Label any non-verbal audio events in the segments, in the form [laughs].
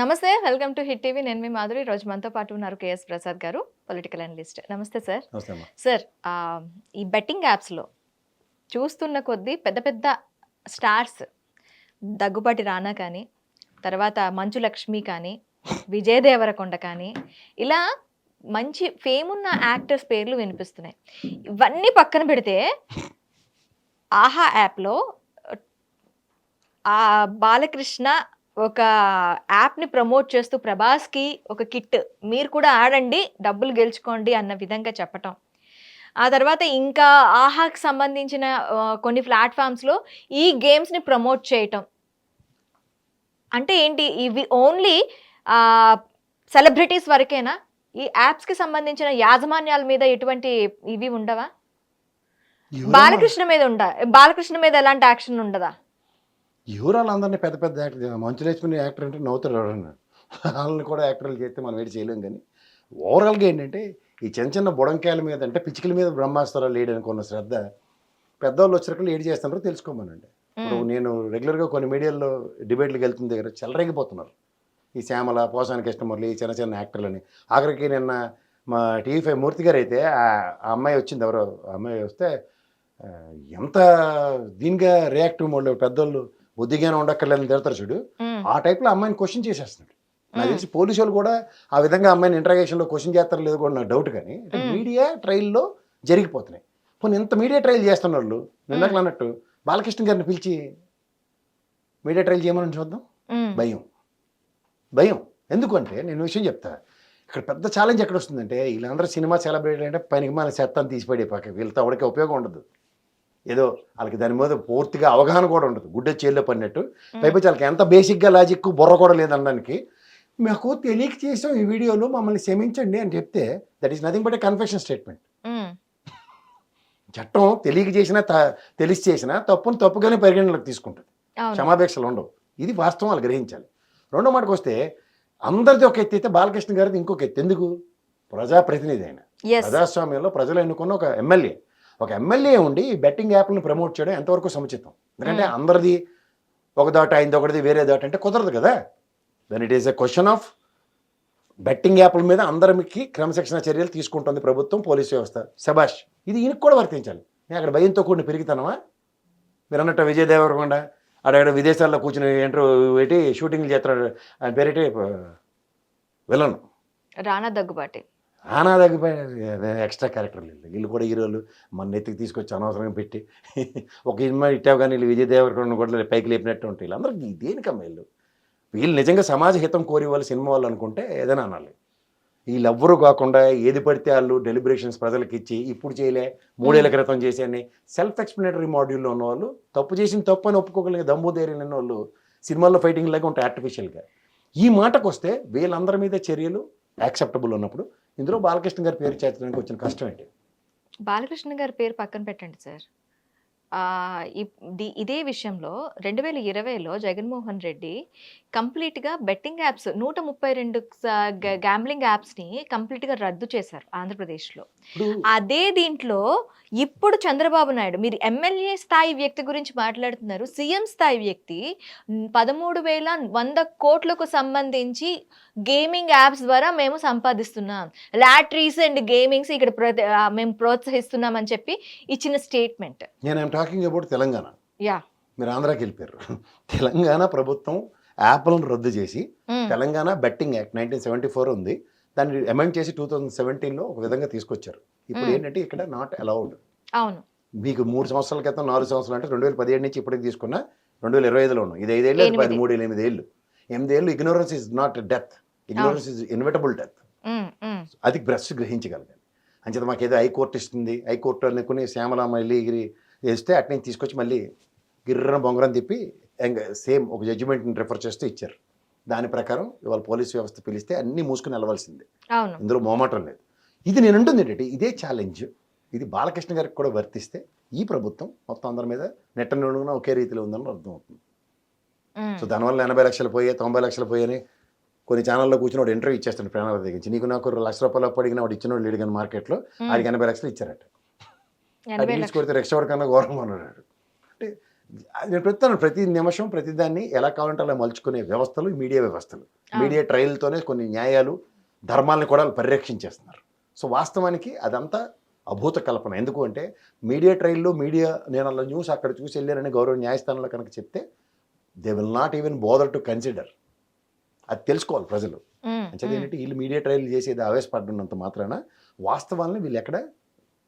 నమస్తే welcome to hit TV. నేను మీ మాధురి. రోజు మనతో పాటు ఉన్నారు KS Prasad garu political analyst. నమస్తే సార్. సార్ ఈ బెట్టింగ్ యాప్స్లో చూస్తున్న కొద్దీ పెద్ద పెద్ద స్టార్స్ దగ్గుబాటి రానా కానీ తర్వాత మంచు లక్ష్మి కానీ విజయ్ దేవరకొండ కానీ ఇలా మంచి ఫేమ్ ఉన్న యాక్టర్స్ పేర్లు వినిపిస్తున్నాయి. ఇవన్నీ పక్కన పెడితే ఆహా యాప్లో ఆ బాలకృష్ణ ఒక యాప్ని ప్రమోట్ చేస్తూ ప్రభాస్కి ఒక కిట్ మీరు కూడా ఆడండి డబ్బులు గెలుచుకోండి అన్న విధంగా చెప్పటం. ఆ తర్వాత ఇంకా ఆహాకి సంబంధించిన కొన్ని ప్లాట్ఫామ్స్లో ఈ గేమ్స్ని ప్రమోట్ చేయటం. అంటే ఏంటి? ఇవి ఓన్లీ సెలబ్రిటీస్ వరకేనా? ఈ యాప్స్కి సంబంధించిన యాజమాన్యాల మీద ఎటువంటి ఇవి ఉండవా? బాలకృష్ణ మీద ఉండ బాలకృష్ణ మీద ఎలాంటి యాక్షన్ ఉండదా? యువరాలు అందరినీ పెద్ద పెద్ద యాక్టర్ మంచులేసుకుని యాక్టర్ అంటే నవ్వుతారు ఎవరన్నా. వాళ్ళని కూడా యాక్టర్లు చేస్తే మనం ఏడు చేయలేం కానీ ఓవరాల్గా ఏంటంటే ఈ చిన్న చిన్న బుడంకాయల మీద అంటే పిచ్చికల మీద బ్రహ్మాస్త్రాలు లేడని కొన్న శ్రద్ధ పెద్దవాళ్ళు వచ్చినప్పుడు ఏడు చేస్తున్నారో తెలుసుకోమనండి. ఇప్పుడు నేను రెగ్యులర్గా కొన్ని మీడియాల్లో డిబేట్లకు వెళ్తున్న దగ్గర చెలరేగిపోతున్నారు. ఈ శ్యామల పోసాని ఈ చిన్న చిన్న యాక్టర్లని. ఆఖరికి నిన్న మా టీవీ ఫైవ్ మూర్తి గారు అయితే ఆ అమ్మాయి వచ్చింది ఎవరో అమ్మాయి వస్తే ఎంత దీనిగా రియాక్టివ్ మోడ్లో పెద్దోళ్ళు బుద్ధిగానే ఉండక్కర్లేదని తిడతారు చూడు. ఆ టైప్లో అమ్మాయిని క్వశ్చన్ చేసేస్తున్నాడు. నాకు. తెలిసి పోలీసు వాళ్ళు కూడా ఆ విధంగా అమ్మాయిని ఇంటరాగేషన్లో క్వశ్చన్ చేస్తారో లేదో కూడా నాకు డౌట్ కానీ. మీడియా ట్రయల్లో జరిగిపోతున్నాయి. పోనీ ఇంత మీడియా ట్రయల్ చేస్తున్న వాళ్ళు అన్నట్టు బాలకృష్ణ గారిని పిలిచి మీడియా ట్రయల్ చేయమని చూద్దాం. భయం. భయం. ఎందుకంటే నేను విషయం చెప్తా. ఇక్కడ పెద్ద ఛాలెంజ్ ఎక్కడ వస్తుందంటే వీళ్ళందరూ సినిమా సెలబ్రేట్ అంటే పనికి మన చెత్తాన్ని తీసిపడే పక్క వీళ్ళతో ఎవరికి ఉపయోగం ఉండదు. ఏదో వాళ్ళకి దాని మీద పూర్తిగా అవగాహన కూడా ఉండదు. గుడ్డ చేల్లో పడినట్టు. పైపు వాళ్ళకి ఎంత బేసిక్గా లాజిక్ బుర్ర కూడా లేదనడానికి మాకు తెలియక చేసాం ఈ వీడియోలో మమ్మల్ని క్షమించండి అని చెప్తే that is nothing but a confession statement. చట్టం తెలియక చేసినా తెలిసి చేసినా తప్పును తప్పుగానే పరిగణనలోకి తీసుకుంటుంది. క్షమాపేక్షలు ఉండవు. ఇది వాస్తవం వాళ్ళు గ్రహించాలి. రెండో మాటకు వస్తే అందరిది ఒక ఎత్తి అయితే బాలకృష్ణ గారిది ఇంకొక ఎత్తు. ఎందుకు? ప్రజాప్రతినిధి ఆయన. ఎస్ ప్రజాస్వామ్యంలో ప్రజలు ఎన్నుకున్న ఒక ఎమ్మెల్యే. ఒక ఎమ్మెల్యే ఉండి ఈ బెట్టింగ్ యాప్లను ప్రమోట్ చేయడం ఎంతవరకు సముచితం? ఎందుకంటే. అందరిది ఒక దాట అయింది ఒకటిది వేరే దాట అంటే కుదరదు కదా. Then it is a question of betting యాప్ల మీద అందరికి క్రమశిక్షణ చర్యలు తీసుకుంటుంది ప్రభుత్వం పోలీస్ వ్యవస్థ. శబాష్ ఇది ఈయనకు కూడా వర్తించాలి. నేను అక్కడ భయంతో కూడిన పెరిగితానమా మీరు అన్నట్టు విజయ్ దేవరకొండ అక్కడ విదేశాల్లో కూర్చుని ఏంటో పెట్టి షూటింగ్లు చేస్తున్నాడు ఆయన పేరేటి? విలన్. రానా దగ్గుబాటి. ఆనా దగ్గర ఎక్స్ట్రా క్యారెక్టర్ లేదు వీళ్ళు కూడా హీరోలు. మన నెత్తికి తీసుకొచ్చి అనవసరంగా పెట్టి [laughs] ఒక సినిమా ఇట్టావు కానీ వీళ్ళు విజయ్ దేవరకొండ కూడా పైకి లేపినట్టు ఉంటాయి వీళ్ళందరూ దేనికమ్మ వీళ్ళు? వీళ్ళు నిజంగా సమాజ హితం కోరి వాళ్ళు సినిమా వాళ్ళు అనుకుంటే ఏదైనా అనాలి. వీళ్ళెవ్వరూ కాకుండా ఏది పడితే వాళ్ళు డెలిబరేషన్స్ ప్రజలకు ఇచ్చి ఇప్పుడు చేయలే మూడేళ్ళ క్రితం చేసి అని సెల్ఫ్ ఎక్స్ప్లెనేటరీ మాడ్యూల్లో ఉన్నవాళ్ళు తప్పు చేసిన తప్పు అని ఒప్పుకోగలిగే దమ్ము ధైర్యం ఉన్న వాళ్ళు సినిమాల్లో ఫైటింగ్ లాగా ఉంటాయి ఆర్టిఫిషియల్గా ఈ మాటకు వస్తే వీళ్ళందరి మీద చర్యలు యాక్సెప్టబుల్ ఉన్నప్పుడు ఇందులో బాలకృష్ణ గారి పేరు చేర్చడానికి వచ్చిన కష్టం ఏంటి? బాలకృష్ణ గారి పేరు పక్కన పెట్టండి సార్. ఇదే విషయంలో రెండు వేల ఇరవైలో జగన్మోహన్ రెడ్డి కంప్లీట్గా బెట్టింగ్ యాప్స్ నూట ముప్పై రెండు గ్యాంబ్లింగ్ యాప్స్ని కంప్లీట్గా రద్దు చేశారు ఆంధ్రప్రదేశ్లో. అదే దీంట్లో ఇప్పుడు చంద్రబాబు నాయుడు మీరు ఎమ్మెల్యే స్థాయి వ్యక్తి గురించి మాట్లాడుతున్నారు సీఎం స్థాయి వ్యక్తి పదమూడు వేల వంద కోట్లకు సంబంధించి గేమింగ్ యాప్స్ ద్వారా మేము సంపాదిస్తున్నాం. లాటరీస్ అండ్ గేమింగ్స్ ఇక్కడ మేము ప్రోత్సహిస్తున్నాం అని చెప్పి ఇచ్చిన statement. Talking about Telangana. Yeah. మీరు ఆంధ్రాకి వెళ్ళిపోయారు. [laughs] తెలంగాణ ప్రభుత్వం యాప్లను రద్దు చేసి Telangana betting act nineteen seventy four ఉంది. దాన్ని అమెండ్ చేసి టూ థౌజండ్ సెవెంటీన్లో ఒక విధంగా తీసుకొచ్చారు. ఇప్పుడు. ఏంటంటే ఇక్కడ నాట్ అలౌడ్ అవును. మీకు మూడు సంవత్సరాల క్రితం నాలుగు సంవత్సరాలు అంటే రెండు వేల పదిహేడు నుంచి ఇప్పటికి తీసుకున్న రెండు వేల ఇరవై ఐదులో ఉన్నాం ఇది ఐదేళ్ళు పది ఎనిమిది. మూడు ఎనిమిది ఏళ్ళు ఎనిమిది ఏళ్ళు ignorance is not death ignorance is inevitable death అది బ్రష్ గ్రహించగలగాలి. అంచేత మాకు ఏదో హైకోర్టు ఇస్తుంది. హైకోర్టు అనుకుని శ్యామల మళ్ళీ గిరి వేస్తే అటు నుంచి తీసుకొచ్చి మళ్ళీ గిర్రన బొంగరం తిప్పి సేమ్ ఒక జడ్జిమెంట్ని రిఫర్ చేస్తూ ఇచ్చారు. దాని ప్రకారం ఇవాళ పోలీస్ వ్యవస్థ పిలిస్తే అన్నీ మూసుకుని వెళ్ళవలసిందే. ఇందులో మోమాటం లేదు. ఇది నేను అంటుంది ఏంటంటే ఇదే ఛాలెంజ్ ఇది బాలకృష్ణ గారికి కూడా వర్తిస్తే ఈ ప్రభుత్వం మొత్తం అందరి మీద నెట్ట నిడుగున ఒకే రీతిలో ఉందని అర్థం అవుతుంది ఉమ్, సో దానివల్ల ఎనభై లక్షలు పోయాయి తొంభై లక్షలు పోయాయని కొన్ని ఛానల్లో కూర్చుని వాడు ఇంటర్వ్యూ ఇచ్చేస్తాడు ప్రణాళిక దగ్గర నాకు నాకు లక్ష రూపాయలు అప్పు అడిగిన వాడు ఇచ్చిన వాడు లేడు కానీ మార్కెట్లో ఆడికి ఎనభై లక్షలు ఇచ్చారట. లక్షలు. కొడితే కన్నా ఘోరంగా ఉన్నాడు అంటే నేను చెప్తాను ప్రతి నిమిషం ప్రతి దాన్ని ఎలా కావాలంటే అలా మలుచుకునే వ్యవస్థలు మీడియా వ్యవస్థలు. మీడియా ట్రయల్తోనే కొన్ని న్యాయాలు ధర్మాలను కూడా పరిరక్షించేస్తున్నారు సో వాస్తవానికి అదంతా అభూత కల్పన. ఎందుకు అంటే మీడియా ట్రయల్లో మీడియా నేను అలా న్యూస్ అక్కడ చూసి వెళ్ళానని గౌరవ న్యాయస్థానంలో కనుక చెప్తే they will not even bother to consider అది తెలుసుకోవాలి ప్రజలు. ఏంటంటే వీళ్ళు మీడియా ట్రయల్ చేసేది ఆవేశపడినంత మాత్రాన వాస్తవాలను వీళ్ళు ఎక్కడ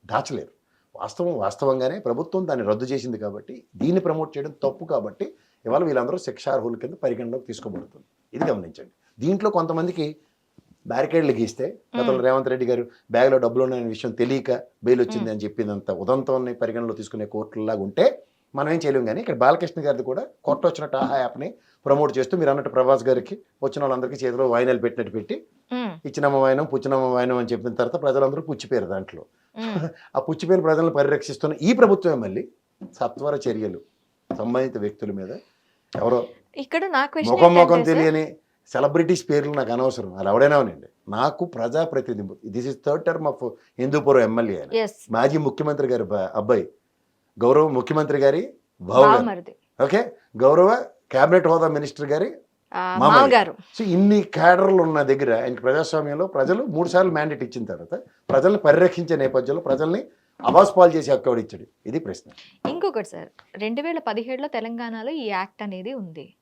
దాచలేరు. వాస్తవం వాస్తవంగానే ప్రభుత్వం దాన్ని రద్దు చేసింది కాబట్టి దీన్ని ప్రమోట్ చేయడం తప్పు కాబట్టి ఇవాళ వీళ్ళందరూ శిక్షార్హుల కింద పరిగణలోకి తీసుకోబడుతుంది. ఇది గమనించండి. దీంట్లో కొంతమందికి బ్యారికేడ్లు గీస్తే గతంలో రేవంత్ రెడ్డి గారు బ్యాగ్లో డబ్బులు ఉన్నాయనే విషయం తెలియక బెయిల్ వచ్చింది అని చెప్పినంత ఉదంతాన్ని పరిగణలో తీసుకునే కోర్టులాగా ఉంటే మనం ఏం చేయలేం కానీ ఇక్కడ బాలకృష్ణ గారిది కూడా కొత్త వచ్చినట్టు ఆహా యాప్ని ప్రమోట్ చేస్తూ మీరు అన్నట్టు ప్రభాస్ గారికి వచ్చిన వాళ్ళందరికీ చేతిలో వాయినాలు పెట్టినట్టు పెట్టి ఇచ్చినమ్మ వాయనం పుచ్చినమ్మ వాయనం అని చెప్పిన తర్వాత ప్రజలందరూ పుచ్చిపోయారు దాంట్లో. [laughs] ఆ పుచ్చిపోయిన ప్రజలను పరిరక్షిస్తున్న ఈ ప్రభుత్వమే మళ్ళీ సత్వర చర్యలు సంబంధిత వ్యక్తుల మీద. ఎవరో ఇక్కడ నా క్వశ్చన్ ముఖం ముఖం తెలియని సెలబ్రిటీస్ పేర్లు నాకు అనవసరం. అది ఎవడైనా ఉనండి నాకు ప్రజాప్రతినిధి this is third term of Hindupuram MLA మాజీ ముఖ్యమంత్రి గారి అబ్బాయి. గౌరవ ముఖ్యమంత్రి గారి బావమరిది. ఓకే? గౌరవ కేబినెట్ హోదా మినిస్టర్ గారి. మామగారు. సో ఇన్ని క్యాడర్లు ఉన్న దగ్గర ఆయనకి ప్రజాస్వామ్యంలో ప్రజలు మూడు సార్లు మ్యాండేట్ ఇచ్చిన తర్వాత ప్రజల్ని పరిరక్షించే నేపథ్యంలో ప్రజల్ని అవాస్పాలు చేసే హక్కు ఇచ్చాడు? ఇది ప్రశ్న. ఇంకొకటి సార్ రెండు వేల పదిహేడులో తెలంగాణలో ఈ యాక్ట్ అనేది ఉంది.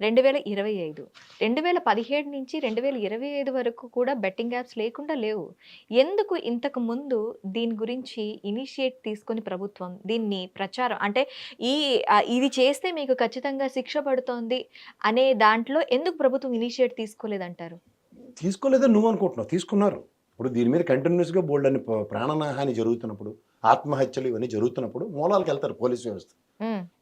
రెండు వేల ఇరవై ఐదు. రెండు వేల పదిహేడు నుంచి రెండు వేల ఇరవై ఐదు వరకు కూడా బెట్టింగ్ యాప్స్ లేకుండా లేవు. ఎందుకు ఇంతకు ముందు దీని గురించి ఇనిషియేట్ తీసుకొని ప్రభుత్వం దీన్ని ప్రచారం అంటే ఈ ఇది చేస్తే మీకు ఖచ్చితంగా శిక్ష పడుతోంది అనే దాంట్లో ఎందుకు ప్రభుత్వం ఇనిషియేట్ తీసుకోలేదంటారు? తీసుకోలేదని నువ్వు అనుకుంటున్నావు. తీసుకున్నారు. ఇప్పుడు దీని మీద కంటిన్యూస్గా బోల్డ్ అని ప- జరుగుతున్నప్పుడు ఆత్మహత్యలు ఇవన్నీ జరుగుతున్నప్పుడు మూలాలకు వెళ్తారు పోలీస్ వ్యవస్థ.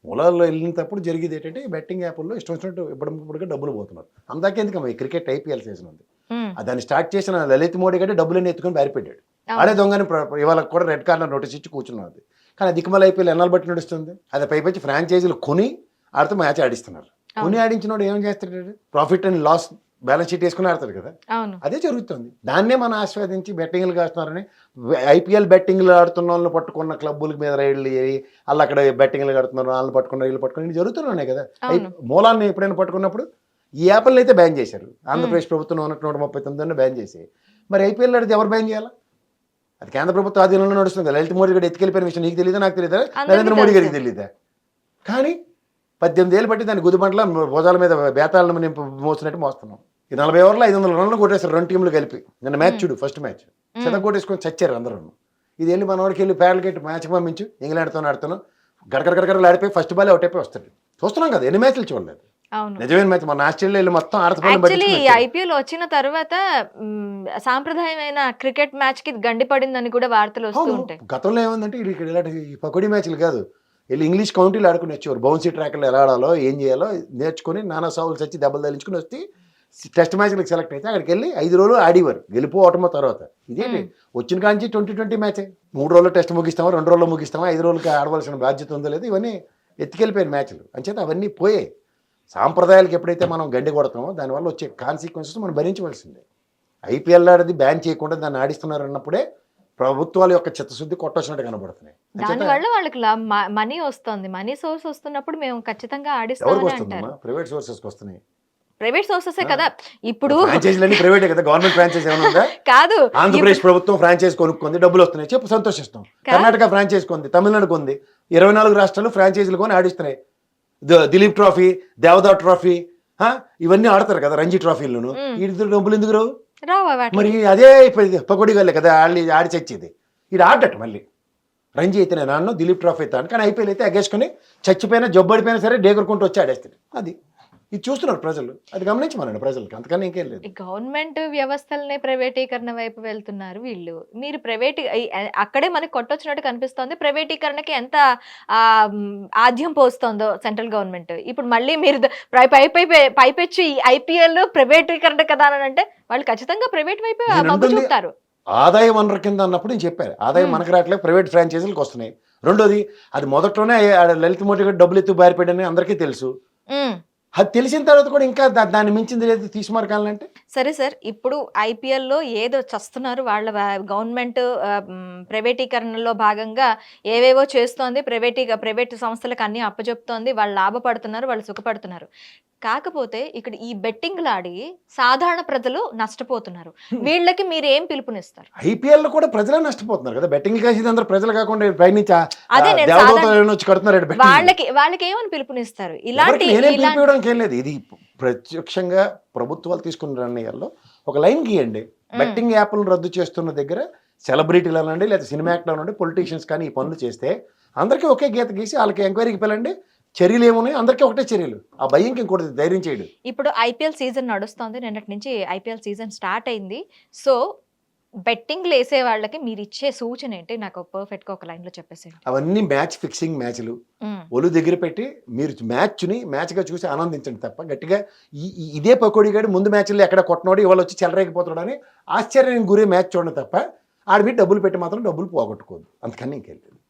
మూలాల్లో వెళ్ళినప్పుడు జరిగేది ఏంటంటే ఈ బెట్టింగ్ యాప్ల్లో ఇష్టం వచ్చినట్టు ఇప్పటికిప్పుడుగా డబ్బులు పోతున్నారు. అందాకెందుకు ఈ క్రికెట్ ఐపీఎల్ సీజన్ ఉంది. దాన్ని స్టార్ట్ చేసిన లలిత్ మోడీ కంటే డబ్బులన్నీ ఎత్తుకొని పారిపెట్టాడు అవును. ఆడే దొంగని ఇవాళ కూడా రెడ్ కార్నర్ నోటీస్ ఇచ్చి కూర్చున్నది. కానీ దిక్కుమల ఐపీఎల్ ఎన్నాళ్ళు బట్టి నడుస్తుంది? అది పైపచ్చి ఫ్రాంచైజీలు కొని ఆడితే మ్యాచ్ ఆడిస్తున్నారు. కొని ఆడించినోడు ఏం చేస్తాడు? Profit and loss balance sheet వేసుకుని ఆడతాడు కదా? అవును. అదే జరుగుతుంది. దాన్నే మనం ఆస్వాదించి బెట్టింగ్లు కాస్తున్నారని ఐపీఎల్ బెట్టింగ్లు ఆడుతున్న వాళ్ళని పట్టుకున్న క్లబ్బుల మీద రైళ్ళు చేయి వాళ్ళు అక్కడ బెట్టింగ్లు కడుతున్నారు వాళ్ళని పట్టుకున్న వీళ్ళు పట్టుకుని జరుగుతున్నాయి కదా. మూలాన్ని ఎప్పుడైనా పట్టుకున్నప్పుడు ఈ యాప్లను అయితే బ్యాన్ చేశారు. ఆంధ్రప్రదేశ్ ప్రభుత్వం ఉన్నట్టు నూట ముప్పై తొమ్మిది బ్యాన్ చేసి. మరి ఐపీఎల్ ఆడితే ఎవరు బ్యాన్ చేయాలా? అది కేంద్ర ప్రభుత్వ ఆధీనంలో నడుస్తుంది. కదా. లలిత్ మోడీ గారు ఎత్తుకెళ్ళిపోయిన విషయం నీకు తెలియదా నాకు తెలియదా నరేంద్ర మోడీ గారికి. తెలియదా కానీ పద్దెనిమిది ఏళ్ళు బట్టి దాని గుదిబంట్ల భుజాల మీద బేతాళం నింపు మోసినట్టు మోస్తున్నాం. ఈ నలభై ఓవర్లో ఐదు వందల రన్లు కొట్టేశారు రెండు టీంలు కలిపి. నిన్న మ్యాచ్ చూడు ఫస్ట్ మ్యాచ్. చెత్త కొట్టేసుకొని చచ్చారు అందరూ. ఇది వెళ్ళి మన వాడికి వెళ్ళి ప్యాడ్లు కట్టి మ్యాచ్ పంపించు ఇంగ్లాండ్తో ఆడుతాను గడగడ గడగడలు ఆడిపోయి ఫస్ట్ బాల్ అవుట్ అయిపోయి వస్తాడు. చూస్తున్నాం కదా ఎన్ని మ్యాచ్లు చూడలేదు. నిజమైన మ్యాచ్ మన ఆస్ట్రేలియా వెళ్ళి మొత్తం యాక్చువల్లీ ఐపీఎల్ వచ్చిన తర్వాత సాంప్రదాయమైన క్రికెట్ మ్యాచ్కి గండిపడిందని కూడా వార్తలు వస్తూ ఉంటాయి. గతంలో ఏముందంటే ఇలాంటి పకోడీ మ్యాచ్లు కాదు. వెళ్ళి ఇంగ్లీష్ కౌంటీలు ఆడుకుని వచ్చేవారు. బౌన్సీ ట్రాక్లు ఎలా ఆడాలో ఏం చేయాలో నేర్చుకుని నానా సాగులు చచ్చి దెబ్బలు తగిలించుకుని వస్తే టెస్ట్ మ్యాచ్లకు సెలెక్ట్ అయితే అక్కడికి వెళ్ళి ఐదు రోజులు ఆడేవారు. గెలుపు ఓటమో తర్వాత. ఇదేంటి? వచ్చిన కాంచి ట్వంటీ ట్వంటీ మ్యాచ్. మూడు రోజులు టెస్ట్ ముగిస్తామా రెండు రోజులు ముగిస్తామా ఐదు రోజులకి ఆడవలసిన బాధ్యత ఉందో లేదు ఇవన్నీ ఎత్తుకెళ్ళిపోయిన మ్యాచ్లు. అంచేత అవన్నీ పోయాయి. సాంప్రదాయాలకు ఎప్పుడైతే మనం గండి కొడతామో దానివల్ల వచ్చే కాన్సిక్వెన్సెస్ మనం భరించవలసిందే. ఐపీఎల్ ఆడది బ్యాన్ చేయకుండా దాన్ని ఆడిస్తున్నారు అన్నప్పుడే ప్రభుత్వాల యొక్క చిత్తశుద్ధి కొట్టొచ్చినట్టు కనబడుతున్నాయి. దాని అంచేత వల్ల వాళ్ళకి మనీ వస్తుంది. మనీ సోర్స్ వస్తున్నప్పుడు మేము ఖచ్చితంగా అంటారు. ప్రైవేట్ సోర్సెస్కి వస్తున్నాయి. ప్రైవేట్ సోర్సెసే కదా. ఇప్పుడు ప్రైవేటే కదా. గవర్నమెంట్ ఫ్రాంచైజ్ ఏమైనా ఉందా? కాదు. ఆంధ్రప్రదేశ్ ప్రభుత్వం ఫ్రాంచైజ్ కొనుక్కుంది డబ్బులు వస్తున్నాయి. చెప్పు సంతోషిస్తాం. కర్ణాటక ఫ్రాంచైజ్ కొంది తమిళనాడు కొంది ఇరవై నాలుగు రాష్ట్రాలు ఫ్రాంచైజీలు కొని ఆడిస్తున్నాయి. Duleep trophy Deodhar trophy? ఇవన్నీ ఆడతారు కదా రంజీ ట్రోఫీలను. వీటి డబ్బులు ఎందుకు రావు? మరి అదే ఇప్పుడు పకోడీ గల్లే కదా ఆడి ఆడి చచ్చేది. ఇది ఆడట మళ్ళీ. రంజీ అయితే నేను దిలీప్ ట్రాఫీ అయితే కానీ ఐపీఎల్ అయితే ఎగేసుకొని చచ్చిపోయినా జబ్బడిపోయినా సరే డేగురుకుంటూ వచ్చి ఆడేస్తాడు. అది. ఇది చూస్తున్నారు ప్రజలు. అది గమనించమనండి ప్రజలకి. అంతకన్నా ఇంకేం లేదు. గవర్నమెంట్ వ్యవస్థలనే ప్రైవేటీకరణ వైపు వెళ్తున్నారు వీళ్ళు. మీరు ప్రైవేట్ అక్కడే మనకి కొట్టొచ్చినట్టు కనిపిస్తోంది. ప్రైవేటీకరణకి ఎంత ఆద్యం పోస్తోందో సెంట్రల్ గవర్నమెంట్. ఇప్పుడు మళ్ళీ మీరు పై పై పైపెచ్చి ఐపీఎల్ ప్రైవేటీకరణ కదా అని అంటే వాళ్ళు ఖచ్చితంగా ప్రైవేట్ వైపు చూపుతారు. ఆదాయ వనరు కింద అన్నప్పుడు నేను చెప్పాను. ఆదాయం. మనకు రావట్లేదు ప్రైవేట్ ఫ్రాంచైజీలకు వస్తున్నాయి. రెండోది అది మొదట్లోనే లలిత గారు డబ్బులు ఎత్తు బారిపోయాడని అందరికీ తెలుసు. అది తెలిసిన తర్వాత కూడా ఇంకా దాన్ని మించింది లేదు తీసుమారకాలంటే సరే సార్ ఇప్పుడు ఐపీఎల్లో ఏదో చస్తున్నారు వాళ్ళ గవర్నమెంట్ ప్రైవేటీకరణలో భాగంగా ఏవేవో చేస్తోంది ప్రైవేటీ ప్రైవేట్ సంస్థలకు అన్నీ అప్పచెప్తోంది వాళ్ళు లాభపడుతున్నారు వాళ్ళు సుఖపడుతున్నారు. కాకపోతే ఇక్కడ ఈ బెట్టింగ్లాడి సాధారణ ప్రజలు నష్టపోతున్నారు. వీళ్ళకి మీరు ఏం పిలుపునిస్తారు? ఐపీఎల్లో కూడా ప్రజలే నష్టపోతున్నారు కదా. బెట్టింగ్ కాసేది అందరూ ప్రజలు కాకుండా పైనుంచి. వాళ్ళకి వాళ్ళకి ఏమని పిలుపునిస్తారు? ఇలాంటి ఏం లేదు. ఇది ప్రత్యక్షంగా ప్రభుత్వాలు తీసుకున్న నిర్ణయాల్లో ఒక లైన్ గీయండి. బెట్టింగ్ యాప్లను రద్దు చేస్తున్న దగ్గర సెలబ్రిటీలు అనండి లేదా సినిమా యాక్టర్లు అనండి పొలిటీషియన్స్ కానీ ఈ పనులు చేస్తే అందరికీ ఒకే గీత గీసి వాళ్ళకి ఎంక్వైరీకి పిల్లండి చర్యలు ఏమున్నాయి? అందరికీ ఒకటే చర్యలు. ఆ భయంకి ఇంకోటి ధైర్యం చేయడు. ఇప్పుడు ఐపీఎల్ సీజన్ నడుస్తోంది. నిన్నటి నుంచి ఐపీఎల్ సీజన్ స్టార్ట్ అయింది. సో బెట్టింగ్లు వేసే వాళ్ళకి మీరు ఇచ్చే సూచన ఏంటి? నాకు పర్ఫెక్ట్గా ఒక లైన్లో చెప్పేసేయండి. అవన్నీ మ్యాచ్ ఫిక్సింగ్ మ్యాచ్లు. ఒళ్ళు దగ్గర పెట్టి మీరు మ్యాచ్ని మ్యాచ్గా చూసి ఆనందించండి తప్ప గట్టిగా ఈ ఇదే పకోడీ గాడి ముందు మ్యాచ్లో ఎక్కడ కొట్టినోడు ఇవాళ వచ్చి చెలరేకపోతున్నాడు అని ఆశ్చర్యం గురే మ్యాచ్ చూడండి తప్ప ఆడ మీద డబ్బులు పెట్టి మాత్రం డబ్బులు పోగొట్టుకోదు అందుకని ఇంకెళ్ళలేదు